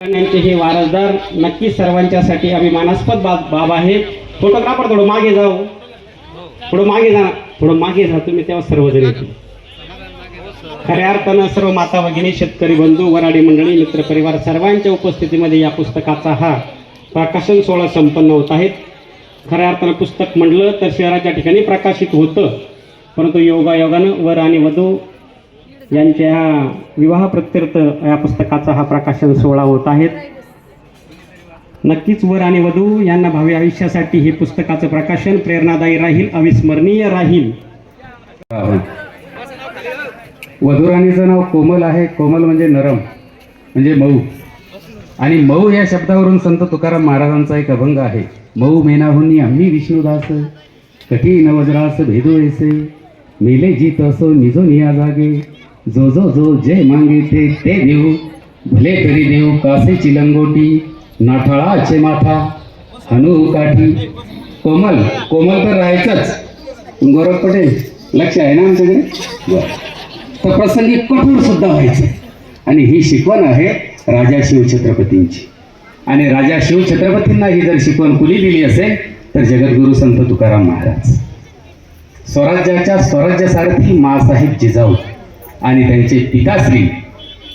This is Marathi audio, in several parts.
यांचे हे वारसदार नक्कीच सर्वांच्यासाठी अभिमानास्पद बाब बाब आहे. फोटोग्राफर थोडं मागे जाऊ. थोडं मागे जा. थोडं मागे जा तुम्ही तेव्हा सर्वजण येतील. खऱ्या अर्थानं सर्व माता भगिनी शेतकरी बंधू वराडी मंडळी मित्रपरिवार सर्वांच्या उपस्थितीमध्ये या पुस्तकाचा हा प्रकाशन सोहळा संपन्न होत आहेत खऱ्या अर्थानं पुस्तक म्हणलं तर शहराच्या ठिकाणी प्रकाशित होतं. परंतु योगायोगानं वर आणि वधू यांच्या विवाह प्रत्यर्थ या पुस्तकाचा हा प्रकाशन सोहळा होत आहेत नक्कीच वर आणि वधू यांना भावी आयुष्यासाठी हे पुस्तकाचं प्रकाशन प्रेरणादायी राहील अविस्मरणीय राहील. वधुराणीचं नाव कोमल आहे. कोमल म्हणजे नरम म्हणजे मऊ. आणि मऊ या शब्दावरून संत तुकाराम महाराजांचा एक अभंग आहे. मऊ मेनाहुनी आम्ही विष्णुदास कठी नवजरास भेदो ऐसे मेले जीत असो निजो निया जागे. जो जो जो जे मांगे ते ते देऊ भले तरी देऊ कासेची लंगोटी नाठाळाचे माथा हनु काठी कोमल कोमल तर राहायचंच। गौरव पटेल लक्ष आहे ना आमच्याकडे? बरं। तर प्रसंगी कठोर सुद्धा व्हायचे। आणि ही शिकवण आहे राजा शिवछत्रपतींची आणि राजा शिवछत्रपतींना ही जर शिकवण कुणी दिली असेल तर जगद्गुरू संत तुकाराम महाराज। स्वराज्याच्या स्वराज्यासारखी मासाहेब जिजाऊ। आणि त्यांचे पिताश्री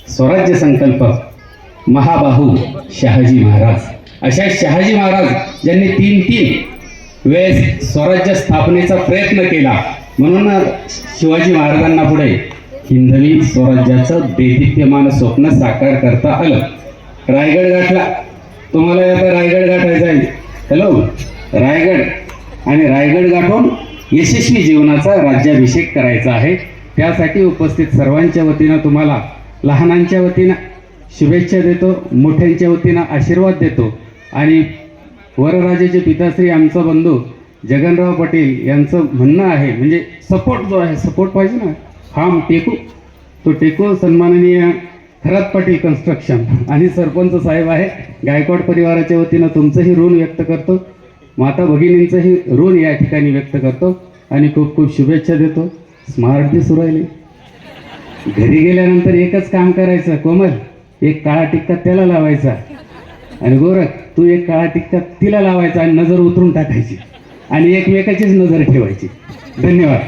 स्वराज्य संकल्पक महाबाहू शहाजी महाराज. अशा शहाजी महाराज ज्यांनी तीन तीन वेळेस स्वराज्य स्थापनेचा प्रयत्न केला म्हणून शिवाजी महाराजांना पुढे हिंदवी स्वराज्याचं देदीप्यमान स्वप्न साकार करता आलं. रायगड गाठला. तुम्हाला आता रायगड गाठायचा आहे. हॅलो रायगड आणि रायगड गाठून यशस्वी जीवनाचा राज्याभिषेक करायचा आहे. त्यासाठी उपस्थित सर्वांच्या वतीनं तुम्हाला लहानांच्या वतीनं शुभेच्छा देतो मोठ्यांच्या वतीनं आशीर्वाद देतो. आणि वरराजेचे पिताश्री आमचा बंधू जगनराव पाटील यांचं म्हणणं आहे म्हणजे सपोर्ट जो आहे सपोर्ट पाहिजे ना? हा टेकू. तो टेकू सन्माननीय खरात पाटील कन्स्ट्रक्शन आणि सरपंच साहेब आहे गायकवाड परिवाराच्या वतीनं तुमचंही ऋण व्यक्त करतो. माता भगिनींचंही ऋण या ठिकाणी व्यक्त करतो. आणि खूप खूप शुभेच्छा देतो. स्मार्ट दिसू राहिले. घरी गेल्यानंतर एकच काम करायचं कोमल. एक काळा टिक्का त्याला लावायचा. आणि गोरख तू एक काळा टिक्का तिला लावायचा आणि नजर उतरून टाकायची. आणि एकमेकाचीच नजर ठेवायची. धन्यवाद.